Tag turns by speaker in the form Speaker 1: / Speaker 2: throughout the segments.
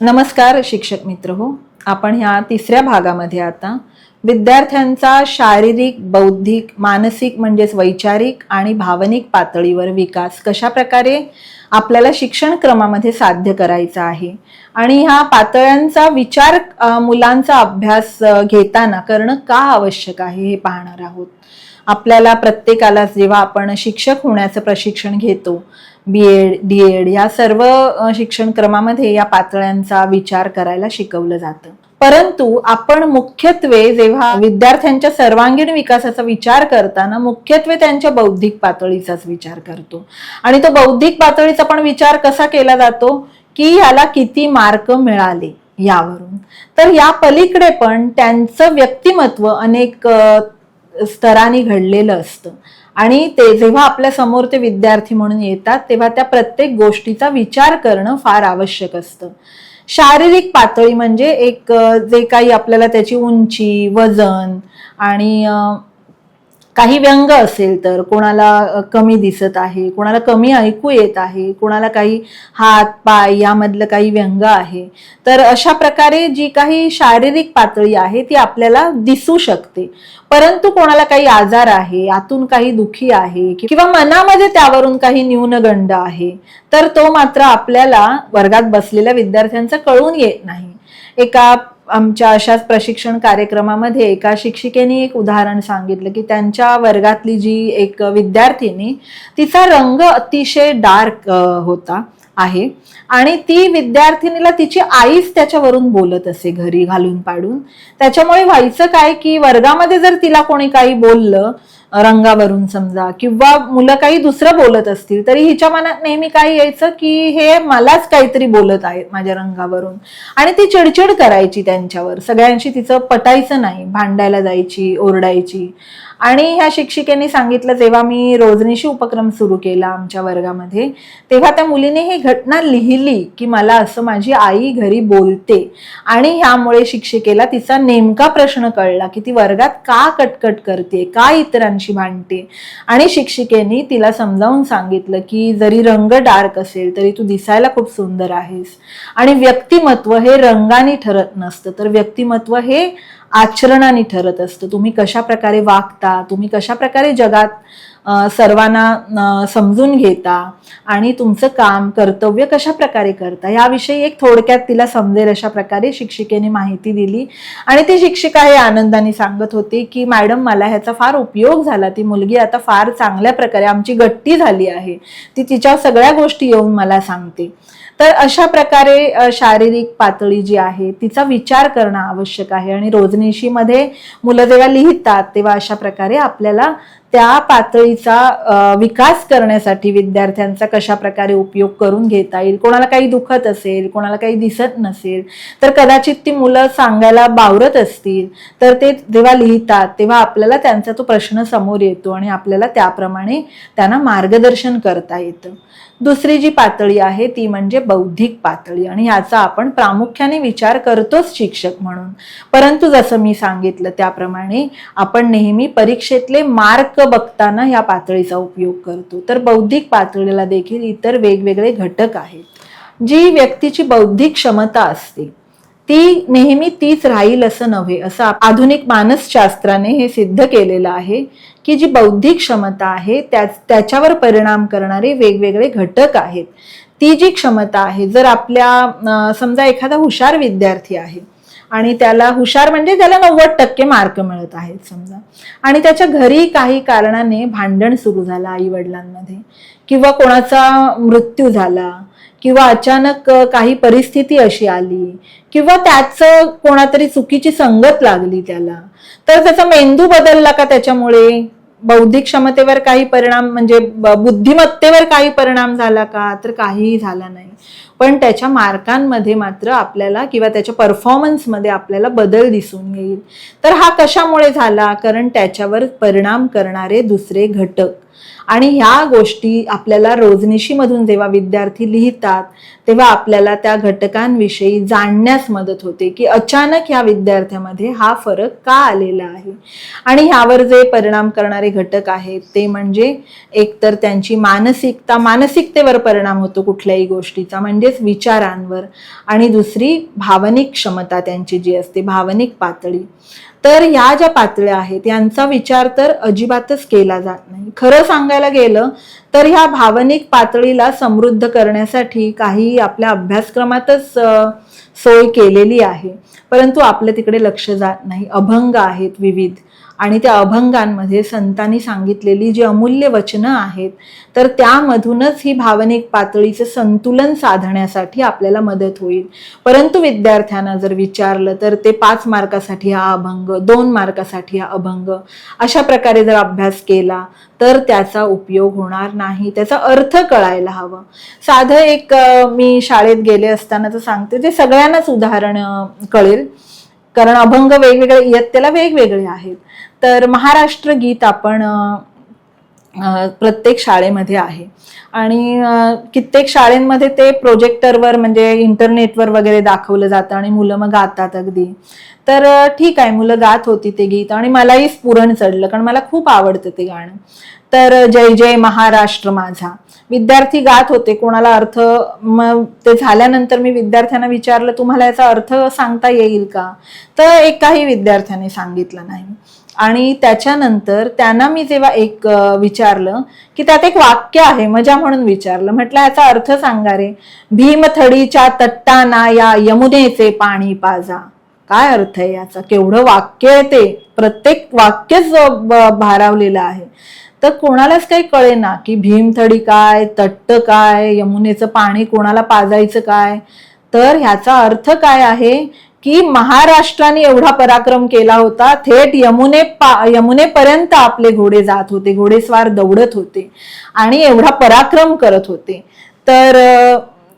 Speaker 1: नमस्कार शिक्षक मित्र हो आपण ह्या तिसऱ्या भागामध्ये आता विद्यार्थ्यांचा शारीरिक बौद्धिक मानसिक म्हणजेच वैचारिक आणि भावनिक पातळीवर विकास कशा प्रकारे आपल्याला शिक्षण क्रमामध्ये साध्य करायचा आहे आणि ह्या पातळ्यांचा विचार मुलांचा अभ्यास घेताना करणं का आवश्यक आहे हे पाहणार आहोत. आपल्याला प्रत्येकाला जेव्हा आपण शिक्षक होण्याचं प्रशिक्षण घेतो बी एड डी एड या सर्व शिक्षण क्रमामध्ये या पातळ्यांचा विचार करायला शिकवलं जातं. परंतु आपण मुख्यत्वे जेव्हा विद्यार्थ्यांच्या सर्वांगीण विकासाचा विचार करताना मुख्यत्वे त्यांच्या बौद्धिक पातळीचाच विचार करतो. आणि तो बौद्धिक पातळीचा पण विचार कसा केला जातो? की याला किती मार्क मिळाले यावरून. तर या पलीकडे पण त्यांचं व्यक्तिमत्व अनेक स्तरांनी घडलेलं असतं. आणि ते जेव्हा आपल्यासमोर ते विद्यार्थी म्हणून येतात तेव्हा त्या प्रत्येक गोष्टीचा विचार करणं फार आवश्यक असतं. शारीरिक पातळी म्हणजे एक जे काही आपल्याला त्याची उंची वजन आणि काही व्यंग असेल तर कोणाला कमी दिसत आहे कोणाला कमी ऐकू येत आहे कोणाला काही हात पाय यामधलं काही व्यंग आहे तर अशा प्रकारे जी काही शारीरिक पातळी आहे ती आपल्याला दिसू शकते. परंतु कोणाला काही आजार आहे आतून काही दुखी आहे किंवा मनामध्ये त्यावरून काही न्यूनगंड आहे तर तो मात्र आपल्याला वर्गात बसलेल्या विद्यार्थ्यांचा कळून येत नाही. एका आमच्या अशाच प्रशिक्षण कार्यक्रमामध्ये एका शिक्षिकेने एक उदाहरण सांगितलं की त्यांच्या वर्गातली जी एक विद्यार्थिनी तिचा रंग अतिशय डार्क होता आहे. आणि ती विद्यार्थिनीला तिची आईच त्याच्यावरून बोलत असे घरी घालून पाडून. त्याच्यामुळे व्हायचं काय की वर्गामध्ये जर तिला कोणी काही बोललं रंगावरून समजा किंवा मुलं काही दुसरं बोलत असतील तरी हिच्या मनात नेहमी काय यायचं की हे मलाच काहीतरी बोलत आहेत माझ्या रंगावरून. आणि ती चिडचिड करायची त्यांच्यावर. सगळ्यांशी तिचं पटायचं नाही भांडायला जायची ओरडायची. आणि ह्या शिक्षिकेने सांगितलं जेव्हा मी रोजनिशी उपक्रम सुरू केला आमच्या वर्गामध्ये तेव्हा त्या मुलीने ही घटना लिहिली की मला असं माझी आई घरी बोलते. आणि ह्यामुळे शिक्षिकेला तिचा नेमका प्रश्न कळला की ती वर्गात का कटकट करते का इतरांशी भांडते. आणि शिक्षिकेने तिला समजावून सांगितलं की जरी रंग डार्क असेल तरी तू दिसायला खूप सुंदर आहेस. आणि व्यक्तिमत्व हे रंगाने ठरत नसतं. तर व्यक्तिमत्व हे आचरणाने ठरत असतं. तुम्ही कशा प्रकारे वागता तुम्ही कशा प्रकारे जगात सर्वांना समजून घेता आणि तुमचं काम कर्तव्य कशा प्रकारे करता याविषयी एक थोडक्यात तिला समजेल अशा प्रकारे शिक्षिकेने माहिती दिली. आणि ती शिक्षिका हे आनंदाने सांगत होती की मॅडम मला ह्याचा फार उपयोग झाला. ती मुलगी आता फार चांगल्या प्रकारे आमची गट्टी झाली आहे. ती तिच्या सगळ्या गोष्टी येऊन मला सांगते. तर अशा प्रकारे शारीरिक पातळी जी आहे तिचा विचार करणं आवश्यक आहे. आणि रोजनिशीमध्ये मुलं जेव्हा लिहितात तेव्हा अशा प्रकारे आपल्याला त्या पातळीचा विकास करण्यासाठी विद्यार्थ्यांचा कशा प्रकारे उपयोग करून घेता येईल? कोणाला काही दुखत असेल कोणाला काही दिसत नसेल तर कदाचित ती मुलं सांगायला बावरत असतील तर ते जेव्हा लिहितात तेव्हा आपल्याला त्यांचा तो प्रश्न समोर येतो आणि आपल्याला त्याप्रमाणे त्यांना मार्गदर्शन करता येतं. दुसरी जी पातळी आहे ती म्हणजे बौद्धिक पातळी आणि याचा आपण प्रामुख्याने विचार करतोच शिक्षक म्हणून. परंतु जसं मी सांगितलं त्याप्रमाणे आपण नेहमी परीक्षेतले मार्क बघताना या पातळीचा उपयोग करतो. तर बौद्धिक पातळीला देखील इतर वेगवेगळे घटक आहेत. जी व्यक्तीची बौद्धिक क्षमता असते ती नेहमी तीच राहील असं नव्हे असं आधुनिक मानसशास्त्राने हे सिद्ध केलेलं आहे की जी बौद्धिक क्षमता आहे त्या त्याच्यावर परिणाम करणारे वेगवेगळे घटक आहेत. ती जी क्षमता आहे जर आपल्या समजा एखादा हुशार विद्यार्थी आहे आणि त्याला हुशार म्हणजे त्याला नव्वद टक्के मार्क मिळत आहेत समजा. आणि त्याच्या घरी काही कारणाने भांडण सुरू झालं आई वडिलांमध्ये किंवा कोणाचा मृत्यू झाला किंवा अचानक काही परिस्थिती अशी आली किंवा त्याचं कोणातरी चुकीची संगत लागली त्याला. तर त्याचा मेंदू बदलला का त्याच्यामुळे? बौद्धिक क्षमतेवर काही परिणाम म्हणजे बुद्धिमत्तेवर काही परिणाम झाला का? तर काहीही झाला नाही. पण त्याच्या मार्कांमध्ये मात्र आपल्याला किंवा त्याच्या परफॉर्मन्समध्ये आपल्याला बदल दिसून येईल. तर हा कशामुळे झाला? कारण त्याच्यावर परिणाम करणारे दुसरे घटक. आणि ह्या गोष्टी आपल्याला रोजनिशीमधून जेव्हा विद्यार्थी लिहितात तेव्हा आपल्याला त्या घटकांविषयी जाणण्यास मदत होते की अचानक ह्या विद्यार्थ्यामध्ये हा फरक का आलेला आहे. आणि ह्यावर जे परिणाम करणारे घटक आहेत ते म्हणजे एकतर त्यांची मानसिकता मानसिकतेवर परिणाम होतो कुठल्याही गोष्टीचा म्हणजेच विचारांवर. आणि दुसरी भावनिक क्षमता त्यांची जी असते भावनिक पातळी. तर ह्या ज्या पातळ्या आहेत यांचा विचार तर अजिबातच केला जात नाही. खरं सांगायला गेलं तर ह्या भावनिक पातळीला समृद्ध करण्यासाठी काही आपल्या अभ्यासक्रमातच सोय केलेली आहे. परंतु आपलं तिकडे लक्ष जात नाही. अभंग आहेत विविध. आणि त्या अभंगांमध्ये संतांनी सांगितलेली जी अमूल्य वचनं आहेत तर त्यामधूनच ही भावनिक पातळीचं संतुलन साधण्यासाठी आपल्याला मदत होईल. परंतु विद्यार्थ्यांना जर विचारलं तर ते पाच मार्कासाठी हा अभंग दोन मार्कासाठी हा अभंग अशा प्रकारे जर अभ्यास केला तर त्याचा उपयोग होणार नाही. त्याचा अर्थ कळायला हवं. साधं एक मी शाळेत गेले असतानाचं सांगते जे सगळ्यांनाच उदाहरण कळेल. कारण अभंग वेगवेगळे इयत्तेला वेगवेगळे आहेत. तर महाराष्ट्र गीत आपण प्रत्येक शाळेमध्ये आहे. आणि कित्येक शाळेंमध्ये ते प्रोजेक्टरवर म्हणजे इंटरनेटवर वगैरे दाखवलं जातं आणि मुलं मग गातात अगदी. तर ठीक आहे मुलं गात होती ते गीत आणि मलाही स्फुरण चढलं कारण मला खूप आवडतं ते गाणं. तर जय जय महाराष्ट्र माझा. विद्यार्थी गात होते कोणाला अर्थ मग ते झाल्यानंतर मी विद्यार्थ्यांना विचारलं तुम्हाला याचा अर्थ सांगता येईल का? तर एकाही विद्यार्थ्याने सांगितलं नाही. आणि त्याच्यानंतर त्यांना मी जेव्हा एक विचारलं की त्यात एक वाक्य आहे मजा म्हणून विचारलं. म्हटलं याचा अर्थ सांगा रे. भीमथडीच्या तट्टाना या यमुनेचे पाणी पाजा. काय अर्थ आहे याचा? केवढं वाक्य आहे ते. प्रत्येक वाक्यच भारावलेलं आहे. तर कोणालाच काही कळेना की भीमथडी काय तट्ट काय यमुनेचं पाणी कोणाला पाजायचं काय. तर ह्याचा अर्थ काय आहे? की महाराष्ट्राने एवढा पराक्रम केला होता. थेट यमुने पा यमुनेपर्यंत आपले घोडे जात होते घोडेस्वार दौडत होते आणि एवढा पराक्रम करत होते. तर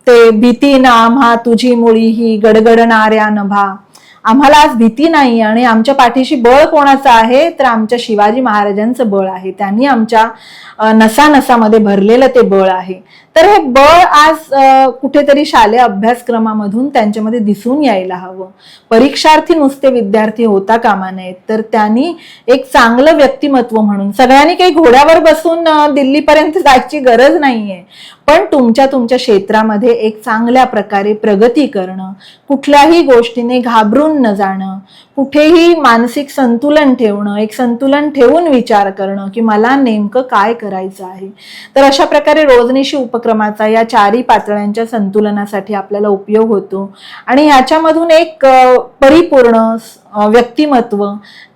Speaker 1: ते भीती ना आम्हा तुझी मुळी ही गडगडणाऱ्या नभा. आम्हाला आज भीती नाही आणि आमच्या पाठीशी बळ कोणाचं आहे? तर आमच्या शिवाजी महाराजांचं बळ आहे. त्यांनी आमच्या नसानसामध्ये भरलेलं ते बळ आहे. तर हे बळ आज कुठेतरी शालेय अभ्यासक्रमामधून त्यांच्यामध्ये दिसून यायला हवं. परीक्षार्थी नुसते विद्यार्थी होता कामा नयेत तर त्यांनी एक चांगलं व्यक्तिमत्व म्हणून सगळ्यांनी काही घोड्यावर बसून दिल्लीपर्यंत जायची गरज नाहीये पण तुमच्या तुमच्या क्षेत्रामध्ये एक चांगल्या प्रकारे प्रगती करणं कुठल्याही गोष्टीने घाबरून न जाणं कुठेही मानसिक संतुलन ठेवणं एक संतुलन ठेवून विचार करणं की मला नेमकं काय करायचं आहे. तर अशा प्रकारे रोजनिशी उपक्रमाचा या चारही पातळ्यांच्या संतुलनासाठी आपल्याला उपयोग होतो. आणि ह्याच्यामधून एक परिपूर्ण व्यक्तिमत्व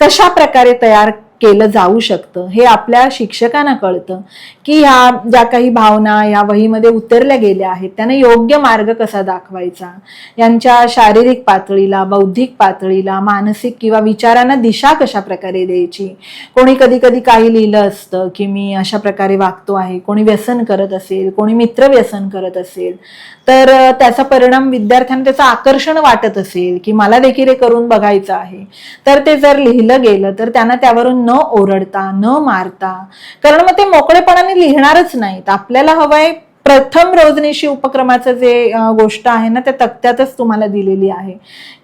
Speaker 1: कशा प्रकारे तयार केलं जाऊ शकतं. हे आपल्या शिक्षकांना कळतं की ह्या ज्या काही भावना या वहीमध्ये उतरल्या गेल्या आहेत त्यांना योग्य मार्ग कसा दाखवायचा? यांच्या शारीरिक पातळीला बौद्धिक पातळीला मानसिक किंवा विचारांना दिशा कशा प्रकारे द्यायची? कोणी कधी कधी काही लिहिलं असतं की मी अशा प्रकारे वागतो आहे कोणी व्यसन करत असेल कोणी मित्र व्यसन करत असेल तर त्याचा परिणाम विद्यार्थ्यांना त्याचं आकर्षण वाटत असेल की मला देखील हे करून बघायचं आहे. तर ते जर लिहिलं गेलं तर त्यांना त्यावरून न ओरडता न मारता. कारण मग ते मोकळेपणाने लिहिणारच नाहीत. आपल्याला हवंय प्रथम रोजनिशी उपक्रमाचं जे गोष्ट आहे ना त्या तक्त्यातच तुम्हाला दिलेली आहे.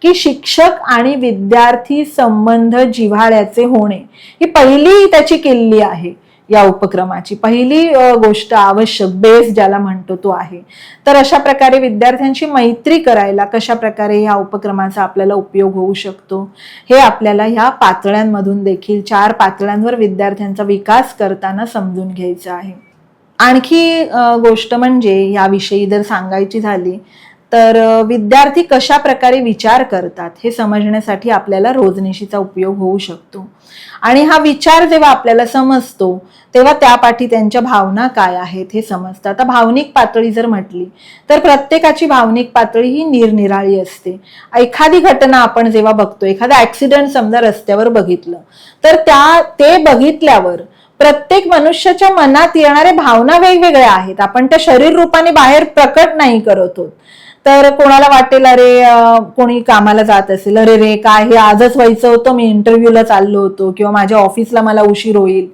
Speaker 1: की शिक्षक आणि विद्यार्थी संबंध जिव्हाळ्याचे होणे ही पहिली त्याची किल्ली आहे. या उपक्रमाची. पहिली गोष्ट आवश्यक बेस ज्याला म्हणतो तो आहे. तर अशा प्रकारे विद्यार्थ्यांशी मैत्री करायला कशा प्रकारे ह्या उपक्रमाचा आपल्याला उपयोग होऊ शकतो? हे आपल्याला ह्या पातळ्यांमधून देखील चार पातळ्यांवर विद्यार्थ्यांचा विकास करताना समजून घ्यायचं आहे. आणखी गोष्ट म्हणजे याविषयी जर सांगायची झाली तर विद्यार्थी कशा प्रकारे विचार करतात हे समजण्यासाठी आपल्याला रोजनिशीचा उपयोग होऊ शकतो. आणि हा विचार जेव्हा आपल्याला समजतो तेव्हा त्यापाठी त्यांच्या भावना काय आहेत हे समजतं. आता भावनिक पातळी जर म्हटली तर प्रत्येकाची भावनिक पातळी ही निरनिराळी असते. एखादी घटना आपण जेव्हा बघतो एखादा ऍक्सिडेंट समजा रस्त्यावर बघितलं तर त्या ते बघितल्यावर प्रत्येक मनुष्याच्या मनात येणाऱ्या भावना वेगवेगळ्या आहेत. आपण त्या शरीर रूपाने बाहेर प्रकट नाही करत आहोत. तर कोणाला वाटेल अरे कोणी कामाला जात असेल अरे रे काय हे आजच व्हायचं होतं मी इंटरव्ह्यूला चाललो होतो किंवा माझ्या ऑफिसला मला उशीर होईल.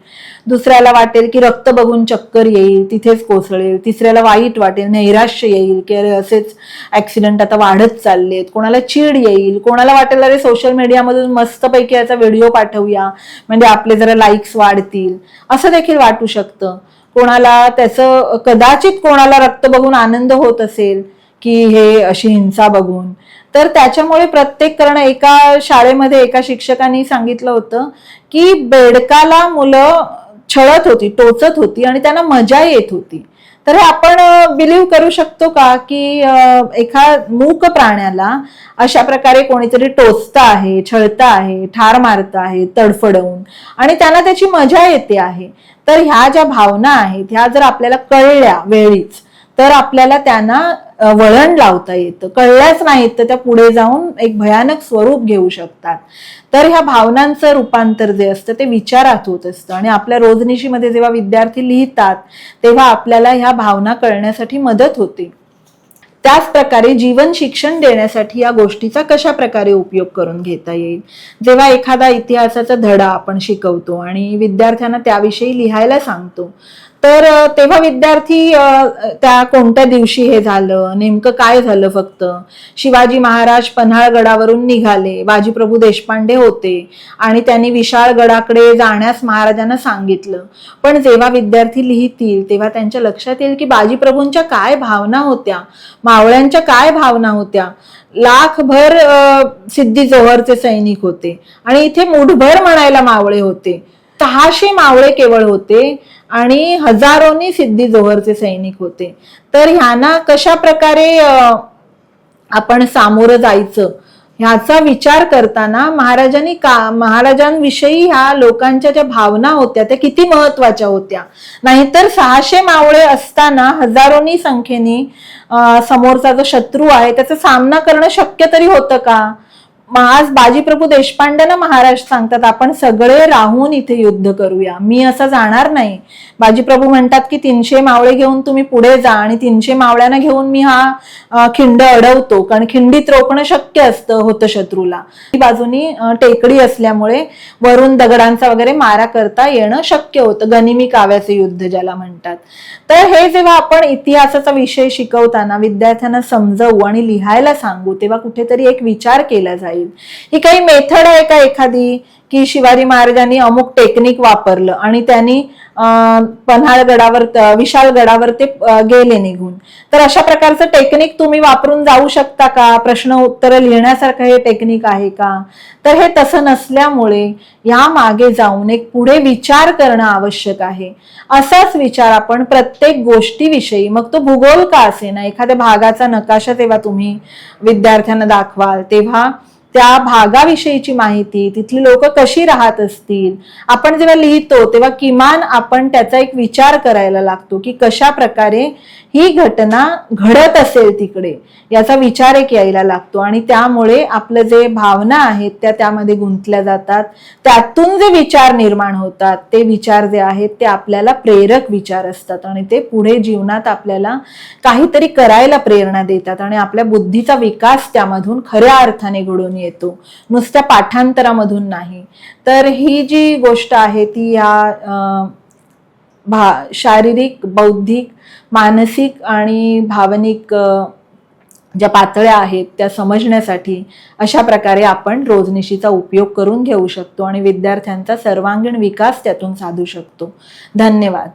Speaker 1: दुसऱ्याला वाटेल की रक्त बघून चक्कर येईल तिथेच कोसळेल. तिसऱ्याला वाईट वाटेल नैराश्य येईल की अरे असेच ऍक्सिडेंट आता वाढत चाललेत. कोणाला चीड येईल कोणाला वाटेल अरे सोशल मीडियामधून मस्तपैकी याचा व्हिडिओ पाठवूया. म्हणजे आपले जरा लाईक्स वाढतील. असं देखील वाटू शकतं. कोणाला त्याचं कदाचित कोणाला रक्त बघून आनंद होत असेल की हे अशी हिंसा बघून. तर त्याच्यामुळे प्रत्येक कारण एका शाळेमध्ये एका शिक्षकांनी सांगितलं होतं की बेडकाला मुलं छळत होती टोचत होती आणि त्यांना मजा येत होती. तर हे आपण बिलीव्ह करू शकतो का की एका मूक प्राण्याला अशा प्रकारे कोणीतरी टोचता आहे छळत आहे ठार मारत आहे तडफडवून आणि त्यांना त्याची मजा येते आहे. तर ह्या ज्या भावना आहेत ह्या जर आपल्याला कळल्या वेळीच तर आपल्याला त्यांना वळण लावता येतं. कळल्याच नाहीत तर त्या पुढे जाऊन एक भयानक स्वरूप घेऊ शकतात. तर ह्या भावनांचं रूपांतर जे असतं ते विचारात होत असतं. आणि आपल्या रोजनिशीमध्ये जेव्हा विद्यार्थी लिहितात तेव्हा आपल्याला ह्या भावना कळण्यासाठी मदत होते. त्याच प्रकारे जीवन शिक्षण देण्यासाठी या गोष्टीचा कशा प्रकारे उपयोग करून घेता येईल? जेव्हा एखादा इतिहासाचा धडा आपण शिकवतो आणि विद्यार्थ्यांना त्याविषयी लिहायला सांगतो तर तेव्हा विद्यार्थी त्या कोणत्या दिवशी हे झालं? नेमकं काय झालं फक्त? शिवाजी महाराज पन्हाळगडावरून निघाले. बाजीप्रभू देशपांडे होते आणि त्यांनी विशाळगडाकडे जाण्यास महाराजांना सांगितलं. पण जेव्हा विद्यार्थी लिहितील तेव्हा त्यांच्या लक्षात येईल की बाजीप्रभूंच्या काय भावना होत्या? मावळ्यांच्या काय भावना होत्या? लाखभर सिद्धी जोहरचे सैनिक होते आणि इथे मुठभर म्हणायला मावळे होते. सहाशे मावळे केवळ होते. आणि हजारोनी सिद्धी जोहरचे सैनिक होते. तर ह्यांना कशा प्रकारे आपण सामोरं जायचं? ह्याचा विचार करताना महाराजांनी का महाराजांविषयी ह्या लोकांच्या ज्या भावना होत्या त्या किती महत्त्वाच्या होत्या. नाहीतर सहाशे मावळे असताना हजारोनी संख्येने समोरचा जो शत्रू आहे त्याचा सामना करणं शक्य तरी होतं का? आज बाजीप्रभू देशपांडेना महाराज सांगतात आपण सगळे राहून इथे युद्ध करूया. मी असं जाणार नाही. बाजीप्रभू म्हणतात की तीनशे मावळे घेऊन तुम्ही पुढे जा आणि तीनशे मावळ्यांना घेऊन मी हा खिंड अडवतो. कारण खिंडीत रोखणं शक्य असतं होतं शत्रूला. ही बाजूनी टेकडी असल्यामुळे वरून दगडांचा वगैरे मारा करता येणं शक्य होतं. गनिमी काव्याचे युद्ध ज्याला म्हणतात. तर हे जेव्हा आपण इतिहासाचा विषय शिकवताना विद्यार्थ्यांना समजवू आणि लिहायला सांगू तेव्हा कुठेतरी एक विचार केला जाईल. ही काही मेथड आहे का एखादी? की शिवाजी महाराजांनी अमुक टेक्निक वापरलं आणि त्यांनी पन्हाळगडावर विशाळगडावर ते गेले निघून. तर अशा प्रकारचं टेक्निक तुम्ही वापरून जाऊ शकता का? प्रश्न उत्तर लिहिण्यासारखं हे टेक्निक आहे का? तर हे तसं नसल्यामुळे या मागे जाऊन एक पुढे विचार करणं आवश्यक आहे. असाच विचार आपण प्रत्येक गोष्टीविषयी मग तो भूगोल का असे ना एखाद्या भागाचा नकाशा तेव्हा तुम्ही विद्यार्थ्यांना दाखवाल तेव्हा त्या भागाविषयीची माहिती तिथली लोक कशी राहत असतील आपण जेव्हा लिहितो तेव्हा किमान आपण त्याचा एक विचार करायला लागतो की कशा प्रकारे ही घटना घडत असेल तिकडे याचा विचार एक यायला लागतो. आणि त्यामुळे आपलं जे भावना आहेत त्या त्यामध्ये गुंतल्या जातात. त्यातून जे विचार निर्माण होतात ते विचार जे आहेत ते आपल्याला प्रेरक विचार असतात. आणि ते पुढे जीवनात आपल्याला काहीतरी करायला प्रेरणा देतात. आणि आपल्या बुद्धीचा विकास त्यामधून खऱ्या अर्थाने घडून येतो. नुसत्या पाठांतरामधून नाही. तर ही जी गोष्ट आहे ती या भा शारीरिक बौद्धिक मानसिक आणि भावनिक ज्या पातळ्या आहेत त्या समजण्यासाठी अशा प्रकारे आपण रोजनिशीचा उपयोग करून घेऊ शकतो आणि विद्यार्थ्यांचा सर्वांगीण विकास त्यातून साधू शकतो. धन्यवाद.